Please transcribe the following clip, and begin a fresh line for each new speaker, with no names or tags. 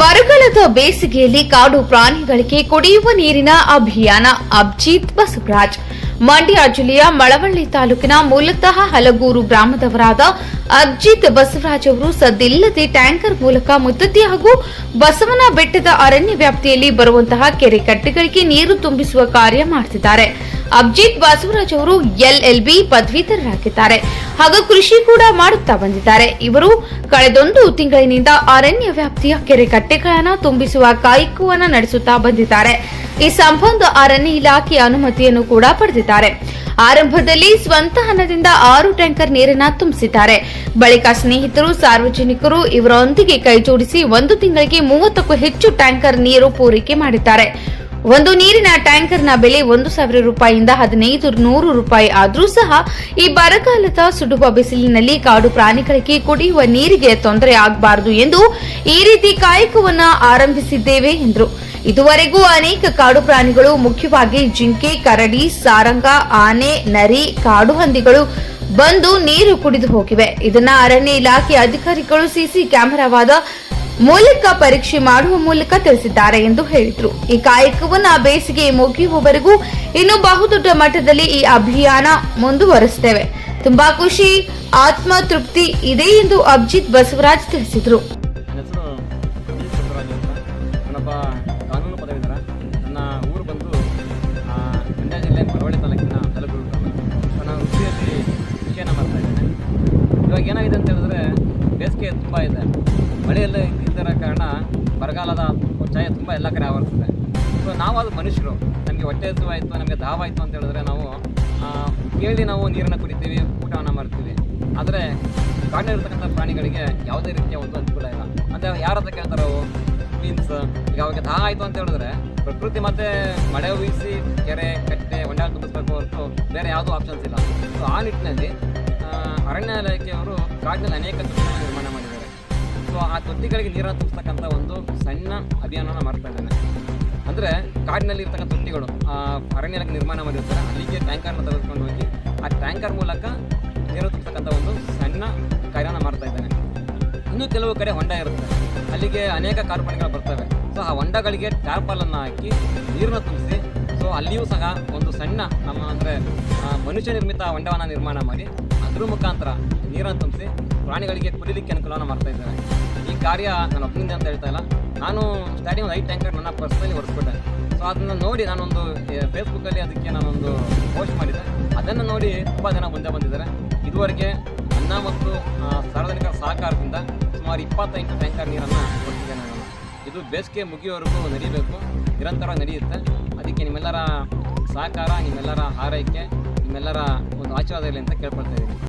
ಬರಗಾಲದ ಬೇಸಿಗೆಯಲ್ಲಿ ಕಾಡು ಪ್ರಾಣಿಗಳಿಗೆ ಕುಡಿಯುವ ನೀರಿನ ಅಭಿಯಾನ ಅಭಿಜಿತ್ ಬಸವರಾಜ್. ಮಂಡ್ಯ ಜಿಲ್ಲೆಯ ಮಳವಳ್ಳಿ ತಾಲೂಕಿನ ಮೂಲತಃ ಹಲಗೂರು ಗ್ರಾಮದವರಾದ ಅಜಿತ್ ಬಸವರಾಜ್ ಅವರು ಸದ್ದಿಲ್ಲದೆ ಟ್ಯಾಂಕರ್ ಮೂಲಕ ಮುದ್ದತಿ ಹಾಗೂ ಬಸವನ ಬೆಟ್ಟದ ಅರಣ್ಯ ವ್ಯಾಪ್ತಿಯಲ್ಲಿ ಬರುವಂತಹ ಕೆರೆ ಕಟ್ಟೆಗಳಿಗೆ ನೀರು ತುಂಬಿಸುವ ಕಾರ್ಯ ಮಾಡುತ್ತಿದ್ದಾರೆ ಅಬ್ಜಿತ್ ಬಸವರಾಜ್ ಅವರು ಎಲ್ಎಲ್ಬಿ ಪದವೀಧರರಾಗಿದ್ದಾರೆ. ಹಾಗೂ ಕೃಷಿ ಕೂಡ ಮಾಡುತ್ತಾ ಬಂದಿದ್ದಾರೆ. ಇವರು ಕಳೆದೊಂದು ತಿಂಗಳಿನಿಂದ ಅರಣ್ಯ ವ್ಯಾಪ್ತಿಯ ಕೆರೆ ಕಟ್ಟೆಗಳನ್ನು ತುಂಬಿಸುವ ಕಾಯಕವನ್ನು ನಡೆಸುತ್ತಾ ಬಂದಿದ್ದಾರೆ. ಈ ಸಂಬಂಧ ಅರಣ್ಯ ಇಲಾಖೆಯ ಅನುಮತಿಯನ್ನು ಕೂಡ ಪಡೆದಿದ್ದಾರೆ. ಆರಂಭದಲ್ಲಿ ಸ್ವಂತ ಹಣದಿಂದ ಆರು ಟ್ಯಾಂಕರ್ ನೀರನ್ನ ತುಂಬಿಸಿದ್ದಾರೆ. ಬಳಿಕ ಸ್ನೇಹಿತರು, ಸಾರ್ವಜನಿಕರು ಇವರೊಂದಿಗೆ ಕೈಜೋಡಿಸಿ ಒಂದು ತಿಂಗಳಿಗೆ ಮೂವತ್ತಕ್ಕೂ ಹೆಚ್ಚು ಟ್ಯಾಂಕರ್ ನೀರು ಪೂರೈಕೆ ಮಾಡಿದ್ದಾರೆ. ಒಂದು ನೀರಿನ ಟ್ಯಾಂಕರ್ನ ಬೆಲೆ ಒಂದು ಸಾವಿರ ರೂಪಾಯಿಯಿಂದ ಹದಿನೈದು ನೂರು ರೂಪಾಯಿ ಆದರೂ ಸಹ ಈ ಬರಗಾಲದ ಸುಡುವ ಬಿಸಿಲಿನಲ್ಲಿ ಕಾಡು ಪ್ರಾಣಿಗಳಿಗೆ ಕುಡಿಯುವ ನೀರಿಗೆ ತೊಂದರೆ ಆಗಬಾರದು ಎಂದು ಈ ರೀತಿ ಕಾಯಕವನ್ನು ಆರಂಭಿಸಿದ್ದೇವೆ ಎಂದರು. ಇದುವರೆಗೂ ಅನೇಕ ಕಾಡು ಪ್ರಾಣಿಗಳು ಮುಖ್ಯವಾಗಿ ಜಿಂಕೆ, ಕರಡಿ, ಸಾರಂಗ, ಆನೆ, ನರಿ, ಕಾಡು ಹಂದಿಗಳು ಬಂದು ನೀರು ಕುಡಿದು ಹೋಗಿವೆ. ಇದನ್ನ ಅರಣ್ಯ ಇಲಾಖೆ ಅಧಿಕಾರಿಗಳು ಸಿಸಿ ಕ್ಯಾಮೆರಾವಾದ ಮೂಲಕ ಪರೀಕ್ಷೆ ಮಾಡುವ ಮೂಲಕ ತಿಳಿಸಿದ್ದಾರೆ ಎಂದು ಹೇಳಿದರು. ಈ ಕಾಯಕವನ್ನ ಬೇಸಿಗೆ ಮುಗಿಯುವವರೆಗೂ ಇನ್ನೂ ಬಹುದೊಡ್ಡ ಮಟ್ಟದಲ್ಲಿ ಈ ಅಭಿಯಾನ ಮುಂದುವರಿಸುತ್ತೇವೆ ತುಂಬಾ ಖುಷಿ ಆತ್ಮ ತೃಪ್ತಿ ಇದೆ ಎಂದು ಅಭಿಜಿತ್ ಬಸವರಾಜ್ ತಿಳಿಸಿದರು
ನನ್ನ ಊರು ಬಂದು ಮಂಡ್ಯ ಜಿಲ್ಲೆ ಮಳವಳ್ಳಿ ತಾಲೂಕಿನ ಗ್ರಾಮ ಸೊ ನಾನು ವೃತ್ತಿಯಲ್ಲಿ ಕೃಷಿಯನ್ನು ಮಾಡ್ತಾ ಇದ್ದೇನೆ. ಇವಾಗ ಏನಾಗಿದೆ ಅಂತ ಹೇಳಿದ್ರೆ, ಬೇಸಿಗೆ ತುಂಬ ಇದೆ. ಮಳೆಯಲ್ಲೇ ಇದ್ದರ ಕಾರಣ ಬರಗಾಲದ ಛಾಯೆ ತುಂಬ ಎಲ್ಲ ಕಡೆ ಆವರಿಸಿದೆ. ಸೊ ನಾವಾದ ಮನುಷ್ಯರು. ನಮಗೆ ಹೊಟ್ಟೆ ಹಸಿವಾಯಿತು ನಮಗೆ ದಾವಾಯಿತು ಅಂತ ಹೇಳಿದ್ರೆ ನಾವು ಕೇಳಿ ನಾವು ನೀರನ್ನು ಕುಡಿತೀವಿ, ಊಟವನ್ನು ಮಾಡ್ತೀವಿ. ಆದರೆ ಕಾಡಿನಲ್ಲಿರ್ತಕ್ಕಂಥ ಪ್ರಾಣಿಗಳಿಗೆ ಯಾವುದೇ ರೀತಿಯ ಒಂದು ಅನುಕೂಲ ಇಲ್ಲ. ಅಂದರೆ ಯಾರ ಕೇಳ್ತಾರೆ ಮೀನ್ಸ್ ಈಗ ಅವಾಗ ದಾಹ ಆಯಿತು ಅಂತ ಹೇಳಿದ್ರೆ ಪ್ರಕೃತಿ ಮತ್ತೆ ಮಳೆ ಉಯಿಸಿ ಕೆರೆ, ಕಟ್ಟೆ ಹೊಂಡಾಳ ತುಂಬಿಸ್ಬೇಕು ಹೊರತು ಬೇರೆ ಯಾವುದೂ ಆಪ್ಷನ್ಸ್ ಇಲ್ಲ. ಸೊ ಆ ನಿಟ್ಟಿನಲ್ಲಿ ಅರಣ್ಯ ಇಲಾಖೆಯವರು ಕಾಡಿನಲ್ಲಿ ಅನೇಕ ತೊಟ್ಟಿಗಳನ್ನು ನಿರ್ಮಾಣ ಮಾಡಿದ್ದಾರೆ. ಸೊ ಆ ತೊಟ್ಟಿಗಳಿಗೆ ನೀರನ್ನು ತುಂಬಿಸ್ತಕ್ಕಂಥ ಒಂದು ಸಣ್ಣ ಅಭಿಯಾನವನ್ನು ಮಾಡ್ತಾ ಇದ್ದೇನೆ. ಅಂದರೆ ಕಾಡಿನಲ್ಲಿ ಇರ್ತಕ್ಕಂಥ ತೊಟ್ಟಿಗಳು ಅರಣ್ಯ ಇಲಾಖೆ ನಿರ್ಮಾಣ ಮಾಡಿರ್ತಾರೆ. ಅಲ್ಲಿಗೆ ಟ್ಯಾಂಕರ್ನ ತೆಗೆದುಕೊಂಡು ಹೋಗಿ ಆ ಟ್ಯಾಂಕರ್ ಮೂಲಕ ನೀರು ತುಂಬಿಸ್ತಕ್ಕಂಥ ಒಂದು ಇನ್ನು ಕೆಲವು ಕಡೆ ಹೊಂಡ ಇರುತ್ತೆ. ಅಲ್ಲಿಗೆ ಅನೇಕ ಕಾರ್ಪಣ್ಯಗಳು ಬರ್ತವೆ. ಸೊ ಆ ಹೊಂಡಗಳಿಗೆ ಟ್ಯಾರ್ಪಲನ್ನು ಹಾಕಿ ನೀರನ್ನು ತುಂಬಿಸಿ ಸೊ ಅಲ್ಲಿಯೂ ಸಹ ಒಂದು ಸಣ್ಣ ನಮ್ಮ ಅಂದರೆ ಮನುಷ್ಯ ನಿರ್ಮಿತ ಹೊಂಡವನ್ನು ನಿರ್ಮಾಣ ಮಾಡಿ, ಅದ್ರ ಮುಖಾಂತರ ನೀರನ್ನು ತುಂಬಿಸಿ ಪ್ರಾಣಿಗಳಿಗೆ ಕುಡಿಲಿಕ್ಕೆ ಅನುಕೂಲವನ್ನು ಮಾಡ್ತಾ ಇದ್ದಾರೆ. ಈ ಕಾರ್ಯ ನಾನು ಒಬ್ಬನಿಂದ ಅಂತ ಹೇಳ್ತಾ ಇಲ್ಲ. ನಾನು ಸ್ಟಾರ್ಟಿಂಗ್ ಒಂದು ಐದು ಟ್ಯಾಂಕರ್ ನನ್ನ ಪರ್ಸ್ನಲಿ ಹೊರಿಸ್ಬಿಟ್ಟೆ ಸೊ ಅದನ್ನು ನೋಡಿ ನಾನೊಂದು ಫೇಸ್ಬುಕ್ಕಲ್ಲಿ ಅದಕ್ಕೆ ನಾನೊಂದು ಪೋಸ್ಟ್ ಮಾಡಿದ್ದೆ. ಅದನ್ನು ನೋಡಿ ತುಂಬ ಜನ ಮುಂದೆ ಬಂದಿದ್ದಾರೆ. ಇದುವರೆಗೆ ಅನ್ನ ಮತ್ತು ಸಾರ್ವಜನಿಕ ಸಹಕಾರದಿಂದ ಸುಮಾರು ಇಪ್ಪತ್ತೆಂಟು ಟ್ಯಾಂಕರ್ ನೀರನ್ನು ಕೊಡ್ತಿದ್ದೇನೆ ನಾನು. ಇದು ಬೇಸಿಗೆ ಮುಗಿಯೋವರೆಗೂ ನಡೀಬೇಕು. ನಿರಂತರ ನಡೆಯುತ್ತೆ. ಅದಕ್ಕೆ ನಿಮ್ಮೆಲ್ಲರ ಸಹಕಾರ, ನಿಮ್ಮೆಲ್ಲರ ಹಾರೈಕೆ, ನಿಮ್ಮೆಲ್ಲರ ಒಂದು ಆಶೀರ್ವಾದ ಇರಲಿ ಅಂತ ಕೇಳ್ಕೊಳ್ತಾ ಇದ್ದೀನಿ.